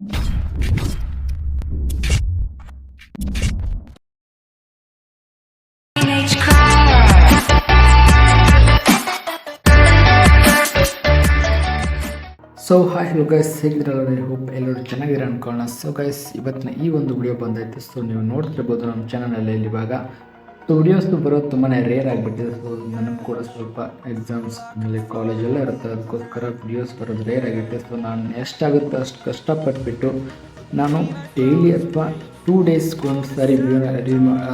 So hi hello guys ಹೇಗಿದ್ರಲ್ಲ I hope ಎಲ್ಲರೂ ಚೆನ್ನಾಗಿರೋ ಅನ್ಕೊಳ್ಳೋಣ. ಸೊ ಗೈಸ್ ಇವತ್ತಿನ ಈ ಒಂದು ವಿಡಿಯೋ ಬಂದೈತೆ ಸೊ ನೀವು ನೋಡ್ತಿರ್ಬೋದು ನಮ್ಮ ಚಾನಲಲ್ಲಿ ಇವಾಗ ಸೊ ವಿಡಿಯೋಸ್ದು ಬರೋದು ತುಂಬಾ ರೇರ್ ಆಗಿಬಿಟ್ಟಿದೆ. ಸೊ ನನಗೆ ಕೂಡ ಸ್ವಲ್ಪ ಎಕ್ಸಾಮ್ಸ್ ಆಮೇಲೆ ಕಾಲೇಜೆಲ್ಲ ಇರುತ್ತೆ. ಅದಕ್ಕೋಸ್ಕರ ವಿಡಿಯೋಸ್ ಬರೋದು ರೇರ್ ಆಗಿರುತ್ತೆ. ಸೊ ನಾನು ಎಷ್ಟಾಗುತ್ತೋ ಅಷ್ಟು ಕಷ್ಟಪಟ್ಬಿಟ್ಟು ನಾನು ಡೈಲಿ ಅಥವಾ ಟೂ ಡೇಸ್ಗೆ ಒಂದು ಸಾರಿ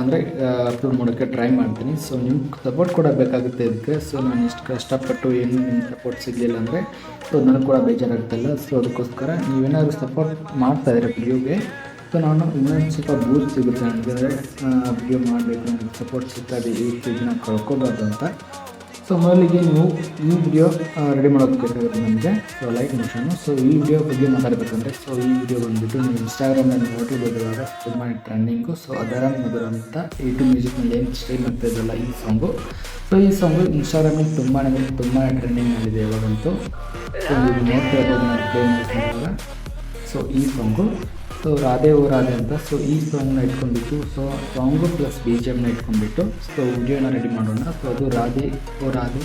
ಅಂದರೆ ಅಪ್ಲೋಡ್ ಮಾಡೋಕ್ಕೆ ಟ್ರೈ ಮಾಡ್ತೀನಿ. ಸೊ ನಿಮ್ಗೆ ಸಪೋರ್ಟ್ ಕೂಡ ಬೇಕಾಗುತ್ತೆ ಇದಕ್ಕೆ. ಸೊ ನಾನು ಇಷ್ಟು ಕಷ್ಟಪಟ್ಟು ಏನು ನಿಮ್ಮ ಸಪೋರ್ಟ್ ಸಿಗಲಿಲ್ಲ ಅಂದರೆ ಸೊ ನನಗೆ ಕೂಡ ಬೇಜಾರಾಗುತ್ತಲ್ಲ ಸೊ ಅದಕ್ಕೋಸ್ಕರ ನೀವೇನಾದರೂ ಸಪೋರ್ಟ್ ಮಾಡ್ತಾಯಿದ್ರೆ ವಿಡಿಯೋಗೆ ಸೊ ನಾನು ಇನ್ನೊಂದು ಸ್ವಲ್ಪ ಬೂಸ್ಟ್ ಸಿಗುತ್ತೆ ಅಂದರೆ ಅಡುಗೆ ಮಾಡಬೇಕು ನನಗೆ ಸಪೋರ್ಟ್ ಸಿಗ್ತದೆ ಈ ಇದನ್ನ ಕಳ್ಕೊಬಾರ್ದು ಅಂತ. ಸೊ ಮೊದಲಿಗೆ ನೀವು ಈ ವಿಡಿಯೋ ರೆಡಿ ಮಾಡೋಕ್ಕೆ ಬೇಕಾಗುತ್ತೆ ನಮಗೆ ಸೊ ಲೈಕ್ ಮೋಷನು ಸೊ ಈ ವಿಡಿಯೋ ಬಗ್ಗೆ ಮಾತಾಡಬೇಕಂದ್ರೆ ಸೊ ಈ ವಿಡಿಯೋ ಬಂದುಬಿಟ್ಟು ನೀವು ಇನ್ಸ್ಟಾಗ್ರಾಮಲ್ಲಿ ನೋಡಿರ್ಬೋದು ಇವಾಗ ತುಂಬಾ ಟ್ರೆಂಡಿಂಗು ಸೊ ಅದರ ಮಧುರ ಅಂತ ಟು ಮ್ಯೂಸಿಕ್ನಲ್ಲಿ ಏನು ಸ್ಟ್ರೀಮ್ ಆಗ್ತಾ ಇದ್ದಲ್ಲ ಈ ಸಾಂಗು ಸೊ ಈ ಸಾಂಗು ಇನ್ಸ್ಟಾಗ್ರಾಮಲ್ಲಿ ತುಂಬಾ ತುಂಬಾ ಟ್ರೆಂಡಿಂಗ್ ಆಗಿದೆ ಇವಾಗಂತೂ ಸೊ ನೀವು ನೋಡ್ತಾ ಇರ್ಬೋದು ಸೊ ಈ ಸಾಂಗು ಸೊ ರಾಧೆ ಓ ರಾಧೆ ಅಂತ. ಸೊ ಈ ಸಾಂಗ್ನ ಇಟ್ಕೊಂಡ್ಬಿಟ್ಟು so song plus B G ಎಮ್ನ ಇಟ್ಕೊಂಡ್ಬಿಟ್ಟು. ಸೊ ವಿಡಿಯೋನ ರೆಡಿ ಮಾಡೋಣ. ಸೊ ಅದು ರಾಧೆ ಓ ರಾಧೆ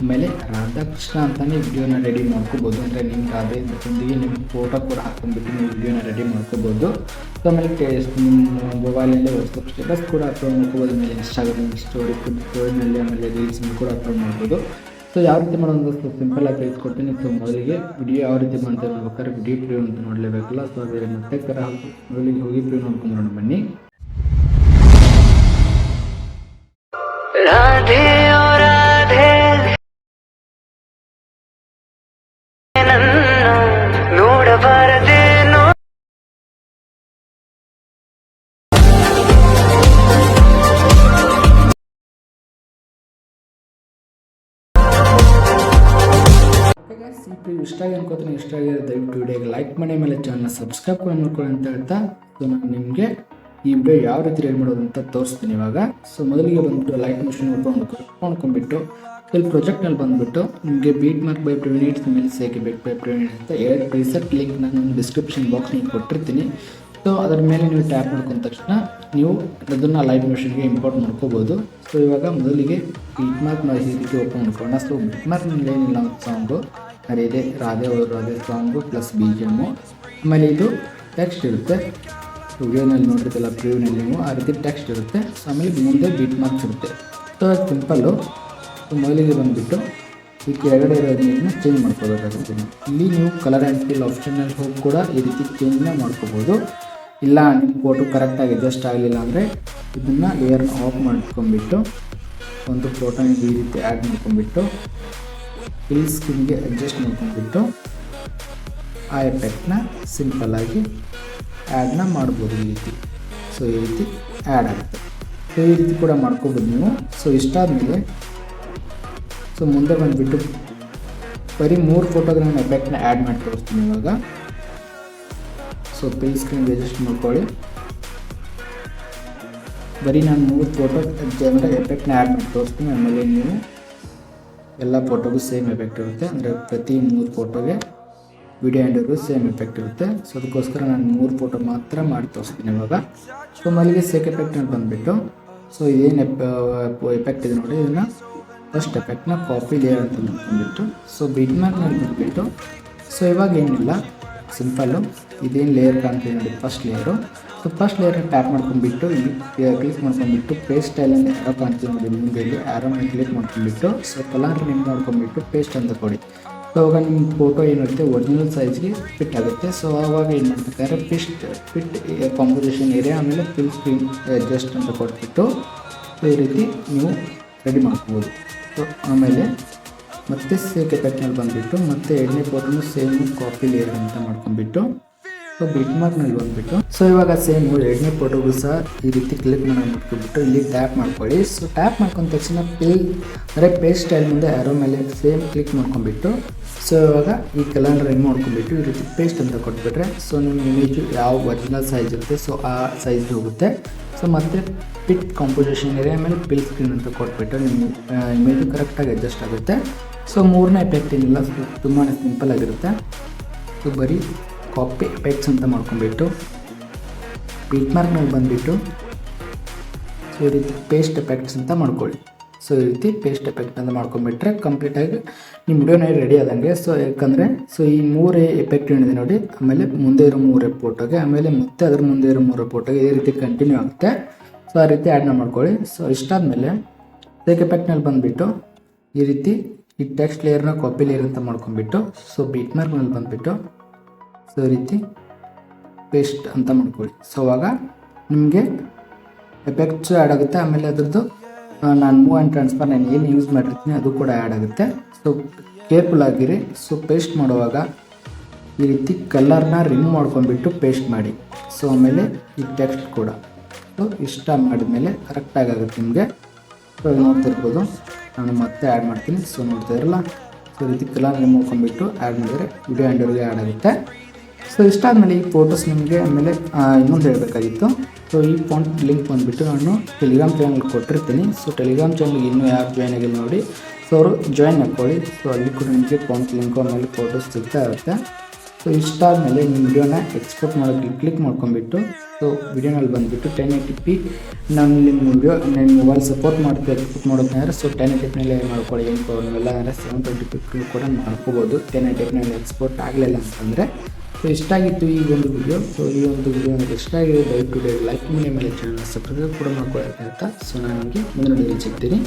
ಆಮೇಲೆ ರಾಧಾಕೃಷ್ಣ ಅಂತಲೇ ವಿಡಿಯೋನ ರೆಡಿ ಮಾಡ್ಕೋಬೋದು. ಅಂದರೆ ನಿಮ್ಮ ರಾಧೆ ಜೊತೆಗೆ ನಿಮ್ಮ ಫೋಟೋ ಕೂಡ ಹಾಕೊಂಡ್ಬಿಟ್ಟು ನೀವು ವಿಡಿಯೋನ ರೆಡಿ ಮಾಡ್ಕೋಬೋದು. ಸೊ ಆಮೇಲೆ ನಿಮ್ಮ ಮೊಬೈಲಲ್ಲೇ ವಾಟ್ಸಪ್ ಸ್ಟೇಟಸ್ ಕೂಡ ಅಪ್ಲೋಡ್ ಮಾಡ್ಕೋಬೋದು. ಆಮೇಲೆ ಇನ್ಸ್ಟಾಗ್ರಾಮ್ ಸ್ಟೋರಿ ಸ್ಟೋರಿನಲ್ಲಿ ಆಮೇಲೆ ರೀಲ್ಸ್ ಕೂಡ ಅಪ್ಲೋಡ್ ಮಾಡ್ಬೋದು. ಸೊ ಯಾವ ರೀತಿ ಮಾಡೋದು ಸಿಂಪಲ್ ಆಗಿ ತಿಳಿಸ್ಕೊಡ್ತೀನಿ. ಸೊ ಮೊದಲಿಗೆ ವಿಡಿಯೋ ಯಾವ ರೀತಿ ಮಾಡ್ತೇವೆ ನೋಡ್ಬೇಕಾದ್ರೆ ವಿಡಿಯೋ ಪ್ರಿವ್ಯೂ ಅಂತ ನೋಡಲೇಬೇಕಲ್ಲ. ಸೊ ಅದೇ ಮತ್ತೆ ಕರ ಮೊದಲಿಗೆ ಹೋಗಿ ಪ್ರಿವ್ಯೂ ನೋಡ್ಕೊಂಡ್ಬರೋಣ ಬನ್ನಿ. ಈ ವಿಡಿಯೋ ಇಷ್ಟ ಆಗಿ ಅನ್ಕೋತೀನಿ ಇಷ್ಟ ಆಗಿದೆ ದಯವಿಟ್ಟು ವಿಡಿಯೋಗೆ ಲೈಕ್ ಮಾಡಿ ಮೇಲೆ ಚಾನಲ್ನ ಸಬ್ಸ್ಕ್ರೈಬ್ ಮಾಡ್ಕೊಳ್ಳಿ ಅಂತ ಹೇಳ್ತಾ ಸೊ ನಾನು ನಿಮಗೆ ಈ ವಿಡಿಯೋ ಯಾವ ರೀತಿ ರೆಡಿ ಮಾಡೋದು ಅಂತ ತೋರಿಸ್ತೀನಿ ಇವಾಗ. ಸೊ ಮೊದಲಿಗೆ ಬಂದುಬಿಟ್ಟು ಲೈಕ್ ಮಿಷನ್ ಓಪನ್ ಮಾಡ್ಕೊಂಡ್ಬಿಟ್ಟು ಇಲ್ಲಿ ಪ್ರೊಜೆಕ್ಟ್ನಲ್ಲಿ ಬಂದುಬಿಟ್ಟು, ನಿಮಗೆ ಬೀಟ್ ಮಾರ್ಕ್ ಬೈ ಪ್ರಿವಿನೀಟ್ಸ್ ಮೇಲೆ ಸೇಕೆ ಬೇಕು ಬೈ ಪ್ರಿವಿನೀಟ್ ಅಂತ ಎರಡು ಪ್ರೀಸೆಟ್ ಲಿಂಕ್ ನಾನು ಡಿಸ್ಕ್ರಿಪ್ಷನ್ ಬಾಕ್ಸ್ ಬಾಕ್ಸ್ನಲ್ಲಿ ಕೊಟ್ಟಿರ್ತೀನಿ. ಸೊ ಅದರ ಮೇಲೆ ನೀವು ಟ್ಯಾಪ್ ಮಾಡ್ಕೊಂಡ ತಕ್ಷಣ ನೀವು ಅದನ್ನು ಲೈವ್ ಮಿಷನ್ಗೆ ಇಂಪೋರ್ಟ್ ಮಾಡ್ಕೋಬೋದು. ಸೊ ಇವಾಗ ಮೊದಲಿಗೆ ಬೀಟ್ ಮಾರ್ಕ್ ಈ ರೀತಿ ಓಪನ್ ಮಾಡ್ಕೊಳ್ಳೋಣ. ಸೊ ಬೀಟ್ ಮಾರ್ಕ್ನಲ್ಲಿ ಏನಿಲ್ಲ ಅಂತ ಸಾಂಗು ಅದೇ ಇದೆ ರಾಧೆ ಅವರು Radhe song plus B G M ಆಮೇಲೆ ಇದು ಟೆಕ್ಸ್ಟ್ ಇರುತ್ತೆ. ವಿಡಿಯೋನಲ್ಲಿ ನೋಡಿರ್ತಿಲ್ಲ ಪ್ರಿವ್ಯೂನಲ್ಲಿ ನೀವು ಆ ರೀತಿ ಟೆಕ್ಸ್ಟ್ ಇರುತ್ತೆ. ಆಮೇಲೆ ಮುಂದೆ ಬೀಟ್ ಮಾರ್ಕ್ಸ್ ಇರುತ್ತೆ. ಸೊ ಸಿಂಪಲ್ಲು ಮೊದಲಿಗೆ ಬಂದುಬಿಟ್ಟು ಈ ಕೆಳಗಡೆ ಇರೋದನ್ನ ಚೇಂಜ್ ಮಾಡ್ಕೋಬೇಕಾಗುತ್ತೆ. ಇಲ್ಲಿ ನೀವು ಕಲರ್ ಆ್ಯಂಡ್ ಫಿಲ್ ಆಪ್ಷನಲ್ಲಿ ಹೋಗಿ ಕೂಡ ಈ ರೀತಿ ಚೇಂಜ್ನ ಮಾಡ್ಕೋಬೋದು. ಇಲ್ಲ, ನಿಮ್ಮ ಫೋಟೋ ಕರೆಕ್ಟಾಗಿ ಅಡ್ಜಸ್ಟ್ ಆಗಲಿಲ್ಲ ಅಂದರೆ ಇದನ್ನು ಲೇಯರ್ನ ಆಫ್ ಮಾಡ್ಕೊಂಬಿಟ್ಟು ಒಂದು ಫೋಟೋನ ಈ ರೀತಿ ಆ್ಯಡ್ ಮಾಡ್ಕೊಂಬಿಟ್ಟು ಫಿಲ್ ಸ್ಕ್ರೀನ್ಗೆ ಅಡ್ಜಸ್ಟ್ ಮಾಡ್ಕೊಂಡ್ಬಿಟ್ಟು ಆ ಎಫೆಕ್ಟ್ನ ಸಿಂಪಲ್ಲಾಗಿ ಆ್ಯಡ್ನ ಮಾಡ್ಬೋದು ಈ ರೀತಿ. ಸೊ ಈ ರೀತಿ ಆ್ಯಡ್ ಆಗುತ್ತೆ. ಸೊ ಈ ರೀತಿ ಕೂಡ ಮಾಡ್ಕೊಬೋದು ನೀವು. ಸೊ ಇಷ್ಟಾದಮೇಲೆ ಸೊ ಮುಂದೆ ಬಂದುಬಿಟ್ಟು ಬರೀ ಮೂರು ಫೋಟೋಗೆ ನಾನು ಎಫೆಕ್ಟ್ನ ಆ್ಯಡ್ ಮಾಡಿ ತೋರಿಸ್ತೀನಿ ಇವಾಗ. ಸೊ ಪಿಲ್ ಸ್ಕ್ರೀನ್ ಅಡ್ಜಸ್ಟ್ ಮಾಡ್ಕೊಳ್ಳಿ. ಬರೀ ನಾನು ಮೂರು ಫೋಟೋ ಜನರ ಎಫೆಕ್ಟ್ನ ಆ್ಯಡ್ ಮಾಡಿ ತೋರಿಸ್ತೀನಿ ಆಮೇಲೆ ನೀವು ಎಲ್ಲ ಫೋಟೋಗೂ ಸೇಮ್ ಎಫೆಕ್ಟ್ ಇರುತ್ತೆ. ಅಂದರೆ ಪ್ರತಿ ಮೂರು ಫೋಟೋಗೆ ವಿಡಿಯೋ ಎಂಡಿಗೂ ಸೇಮ್ ಎಫೆಕ್ಟ್ ಇರುತ್ತೆ. ಸೊ ಅದಕ್ಕೋಸ್ಕರ ನಾನು ಮೂರು ಫೋಟೋ ಮಾತ್ರ ಮಾಡಿ ತೋರಿಸ್ತೀನಿ ಇವಾಗ. ಸೊ ಮಲ್ಲಿಗೆ ಸೇಕ್ ಅಂತ ಬಂದುಬಿಟ್ಟು ಸೊ ಇದೇನು ಎಫೆಕ್ಟ್ ಇದೆ ನೋಡಿ. ಇದನ್ನು ಫಸ್ಟ್ ಎಫೆಕ್ಟ್ನ ಕಾಪಿ ಲೇಯರ್ ಅಂತ ಬಂದುಬಿಟ್ಟು ಸೊ ಬಿಗ್ ಮ್ಯಾಕ್ನಲ್ಲಿ ಬಂದುಬಿಟ್ಟು ಸೊ ಇವಾಗ ಏನಿಲ್ಲ ಸಿಂಪಲ್ಲು ಇದೇನು ಲೇಯರ್ ಕಾಣ್ತೀವಿ ನೋಡಿ ಫಸ್ಟ್ ಲೇಯರು ಸೊ ಫಸ್ಟ್ ಲೇಯರ್ನ ಟ್ಯಾಪ್ ಮಾಡ್ಕೊಂಡ್ಬಿಟ್ಟು ಇಲ್ಲಿ ಕ್ಲಿಕ್ ಮಾಡ್ಕೊಂಡ್ಬಿಟ್ಟು ಪೇಸ್ಟ್ ಸ್ಟೈಲನ್ನು ಆರೋ ಕಾಣ್ತೀವಿ ನೋಡಿ ಮುಂದೆ ಇಲ್ಲಿ ಆರೋ ಮೇಲೆ ಕ್ಲಿಕ್ ಮಾಡ್ಕೊಂಡ್ಬಿಟ್ಟು ಸೊ ಕಲರ್ ನೇಮ್ ಮಾಡ್ಕೊಂಡ್ಬಿಟ್ಟು ಪೇಸ್ಟ್ ಅಂತ ಕೊಡಿ. ಸೊ ಅವಾಗ ನಿಮ್ಮ ಫೋಟೋ ಏನಿರುತ್ತೆ ಒರಿಜಿನಲ್ ಸೈಜ್ಗೆ ಫಿಟ್ ಆಗುತ್ತೆ. ಸೊ ಆವಾಗ ಏನು ಮಾಡ್ಬೇಕಾದ್ರೆ ಫಿಸ್ಟ್ ಫಿಟ್ ಕಾಂಪೋಸಿಷನ್ ಏರಿಯಾ ಆಮೇಲೆ ಫಿಲ್ ಸ್ಕ್ರೀನ್ ಅಡ್ಜಸ್ಟ್ ಅಂತ ಕೊಟ್ಬಿಟ್ಟು ಈ ರೀತಿ ನೀವು ರೆಡಿ ಮಾಡ್ಕೋಬೋದು. ಸೊ ಆಮೇಲೆ ಮತ್ತೆ ಸೇಕ್ ಎಫೆಕ್ಟ್ನಲ್ಲಿ ಬಂದುಬಿಟ್ಟು ಮತ್ತೆ ಎರಡನೇ ಫೋಟೋನು ಸೇಮ್ ಕಾಪಿ ಲೇಯರ್ ಅಂತ ಮಾಡ್ಕೊಂಡ್ಬಿಟ್ಟು ಸೊ ಬಿಟ್ ಮಾರ್ಕ್ನಲ್ಲಿ ಬಂದ್ಬಿಟ್ಟು ಸೊ ಇವಾಗ ಸೇಮ್ ಎರಡನೇ ಫೋಟೋಗೂ ಸಹ ಈ ರೀತಿ ಕ್ಲಿಕ್ ಮಾಡಿ ಮಾಡ್ಕೊಂಡ್ಬಿಟ್ಟು ಇಲ್ಲಿ ಟ್ಯಾಪ್ ಮಾಡ್ಕೊಳ್ಳಿ. ಸೊ ಟ್ಯಾಪ್ ಮಾಡ್ಕೊಂಡ ತಕ್ಷಣ ಪಿಲ್ ಅಂದರೆ ಪೇಸ್ಟ್ ಸ್ಟೈಲ್ ಮುಂದೆ ಆರೋ ಮೇಲೆ ಸೇಮ್ ಕ್ಲಿಕ್ ಮಾಡ್ಕೊಂಡ್ಬಿಟ್ಟು ಸೊ ಇವಾಗ ಈ ಕಲರ್ ರೆಡಿ ಮಾಡ್ಕೊಂಡ್ಬಿಟ್ಟು ಈ ರೀತಿ ಪೇಸ್ಟ್ ಅಂತ ಕೊಟ್ಬಿಟ್ರೆ ಸೊ ನಿಮ್ಮ ಇಮೇಜು ಯಾವ ಒರಿಜಿನಲ್ ಸೈಜ್ ಇರುತ್ತೆ ಸೊ ಆ ಸೈಜ್ ಹೋಗುತ್ತೆ. ಸೊ ಮತ್ತೆ ಪಿಟ್ ಕಾಂಪೋಸಿಷನ್ ಏರಿಯಾ ಆಮೇಲೆ ಪಿಲ್ ಸ್ಕ್ರೀನ್ ಅಂತ ಕೊಟ್ಬಿಟ್ಟು ನಿಮ್ಮ ಇಮೇಜು ಕರೆಕ್ಟಾಗಿ ಅಡ್ಜಸ್ಟ್ ಆಗುತ್ತೆ. ಸೊ ಮೂರನೇ ಎಫೆಕ್ಟ್ ಏನಿಲ್ಲ ತುಂಬಾ ಸಿಂಪಲ್ ಆಗಿರುತ್ತೆ. ಸೊ ಬರೀ ಕಾಪಿ ಎಫೆಕ್ಟ್ಸ್ ಅಂತ ಮಾಡ್ಕೊಂಡ್ಬಿಟ್ಟು ಬೀಟ್ ಮೇಲೆ ಬಂದುಬಿಟ್ಟು ಸೊ ಈ ರೀತಿ ಪೇಸ್ಟ್ ಎಫೆಕ್ಟ್ಸ್ ಅಂತ ಮಾಡ್ಕೊಳ್ಳಿ. ಸೊ ಈ ರೀತಿ ಪೇಸ್ಟ್ ಎಫೆಕ್ಟ್ ಅಂತ ಮಾಡ್ಕೊಂಡ್ಬಿಟ್ರೆ ಕಂಪ್ಲೀಟಾಗಿ ನಿಮ್ಮ ವಿಡಿಯೋನೇ ರೆಡಿ ಆದಂಗೆ. ಸೊ ಯಾಕಂದರೆ ಸೊ ಈ ಮೂರೇ ಎಫೆಕ್ಟ್ ಏನಿದೆ ನೋಡಿ, ಆಮೇಲೆ ಮುಂದೆ ಇರೋ ಮೂರೇ ಫೋಟೋಗೆ ಆಮೇಲೆ ಮತ್ತೆ ಅದ್ರ ಮುಂದೆ ಇರೋ ಮೂರೇ ಫೋಟೋಗೆ ಈ ರೀತಿ ಕಂಟಿನ್ಯೂ ಆಗುತ್ತೆ. ಸೊ ಆ ರೀತಿ ಆ್ಯಡ್ನ ಮಾಡ್ಕೊಳ್ಳಿ. ಸೊ ಇಷ್ಟಾದಮೇಲೆ ಟೇಕ್ ಎಫೆಕ್ಟ್ನಲ್ಲಿ ಬಂದುಬಿಟ್ಟು ಈ ರೀತಿ ಈ ಟೆಕ್ಸ್ಟ್ ಲೇಯರ್ನ ಕಾಪಿ ಲೇಯರ್ ಅಂತ ಮಾಡ್ಕೊಂಡ್ಬಿಟ್ಟು ಸೊ ಬೀಟ್ ಮಾರ್ಕ್ನಲ್ಲಿ ಬಂದುಬಿಟ್ಟು ಸೊ ಈ ರೀತಿ ಪೇಸ್ಟ್ ಅಂತ ಮಾಡ್ಕೊಳ್ಳಿ. ಸೊ ಆವಾಗ ನಿಮಗೆ ಎಫೆಕ್ಟ್ಸ್ ಆ್ಯಡ್ ಆಗುತ್ತೆ. ಆಮೇಲೆ ಅದರದ್ದು ನಾನು ಮೂವ್ ಆ್ಯಂಡ್ ಟ್ರಾನ್ಸ್ಫರ್ ನಾನು ಏನು ಯೂಸ್ ಮಾಡಿರ್ತೀನಿ ಅದು ಕೂಡ ಆ್ಯಡ್ ಆಗುತ್ತೆ. ಸೊ ಕೇರ್ಫುಲ್ ಆಗಿರಿ. ಸೊ ಪೇಸ್ಟ್ ಮಾಡುವಾಗ ಈ ರೀತಿ ಕಲರ್ನ ರಿಮೂವ್ ಮಾಡ್ಕೊಂಡ್ಬಿಟ್ಟು ಪೇಸ್ಟ್ ಮಾಡಿ. ಸೊ ಆಮೇಲೆ ಈ ಟೆಕ್ಸ್ಟ್ ಕೂಡ. ಸೊ ಇಷ್ಟ ಮಾಡಿದ್ಮೇಲೆ ಕರೆಕ್ಟಾಗಿ ಆಗುತ್ತೆ ನಿಮಗೆ. ಸೊ ನೋಡ್ತಿರ್ಬೋದು ನಾನು ಮತ್ತೆ ಆ್ಯಡ್ ಮಾಡ್ತೀನಿ. ಸೊ ನೋಡ್ತಾ ಇರಲ್ಲ. ಸೊ ಈ ರೀತಿ ಕಲರ್ ರಿಮೂವ್ ಮಾಡ್ಕೊಂಡ್ಬಿಟ್ಟು ಆ್ಯಡ್ ಮಾಡಿದರೆ ವಿಡಿಯೋ ಆ್ಯಂಡರ್ಗೆ ಆ್ಯಡ್ ಆಗುತ್ತೆ. ಸೊ ಇಷ್ಟಾದಮೇಲೆ ಈ ಫೋಟೋಸ್ ನಿಮಗೆ ಆಮೇಲೆ ಇನ್ನೊಂದು ಹೇಳಬೇಕಾಗಿತ್ತು. ಸೊ ಈ ಫೋನ್ ಲಿಂಕ್ ಬಂದುಬಿಟ್ಟು ನಾನು ಟೆಲಿಗ್ರಾಮ್ ಚಾನಲ್ ಕೊಟ್ಟಿರ್ತೀನಿ. ಸೊ ಟೆಲಿಗ್ರಾಮ್ ಚಾನಲ್ಗೆ ಇನ್ನೂ ಯಾರು ಜಾಯ್ನ್ ಆಗಿಲ್ಲ ನೋಡಿ. ಸೊ ಅವರು ಜಾಯ್ನ್ ಹಾಕ್ಕೊಳ್ಳಿ ಸೊ ಅಲ್ಲಿ ಕೂಡ ನಿಮಗೆ ಫೋನ್ ಲಿಂಕು ಆಮೇಲೆ ಫೋಟೋಸ್ ಸಿಗ್ತಾ ಇರುತ್ತೆ. ಸೊ ಇಷ್ಟಾದಮೇಲೆ ನಿಮ್ಮ ವಿಡಿಯೋನ ಎಕ್ಸ್ಪೋರ್ಟ್ ಮಾಡೋಕ್ಕೆ ಕ್ಲಿಕ್ ಮಾಡ್ಕೊಂಬಿಟ್ಟು ಸೊ ವಿಡಿಯೋನಲ್ಲಿ ಬಂದುಬಿಟ್ಟು ಟೆನ್ ಏಯ್ಟಿ ಪಿ ನಾನು ನಿಮ್ಮ ವಿಡಿಯೋ ನಿಮ್ಮ ಮೊಬೈಲ್ ಸಪೋರ್ಟ್ ಮಾಡ್ತೀವಿ ಎಕ್ಸ್ಪೋರ್ಟ್ ಮಾಡೋದಂದ್ರೆ ಸೊ ಟೆನ್ ಪಿನಲ್ಲಿ ಮಾಡ್ಕೊಳ್ಳಿ. ಏನು ಪ್ರಾಬ್ಲಮ್ ಇಲ್ಲ ಅಂದರೆ ಸೆವೆನ್ ಟ್ವೆಂಟಿ ಪಿ ಕೂಡ ಮಾಡ್ಕೋಬೋದು. ಟೆನ್ ಏಯ್ಟಿ ಪಿನಲ್ಲಿ ಎಕ್ಸ್ಪೋರ್ಟ್ ಆಗಲಿಲ್ಲ ಅಂತಂದರೆ ಸೊ ಇಷ್ಟ ಆಗಿತ್ತು ಈ ಒಂದು ವಿಡಿಯೋ ಸೊ ಈ ಒಂದು ವಿಡಿಯೋ ನನಗೆ ಇಷ್ಟ ಆಗಿದೆ ದಯವಿಟ್ಟು ಲೈಕ್ ಮಾಡಿ ಮೇಲೆ ಚಾನಲ್ ಸಬ್ಸ್ಕ್ರೈಬ್ ಕೂಡ ಮಾಡ್ಕೊಳ್ಳಿ ಅಂತ. ಸೊ ನಾನು ನಿಮಗೆ ಮುಂದಿನ ವಿಡಿಯೋ ಸಿಗ್ತೀನಿ.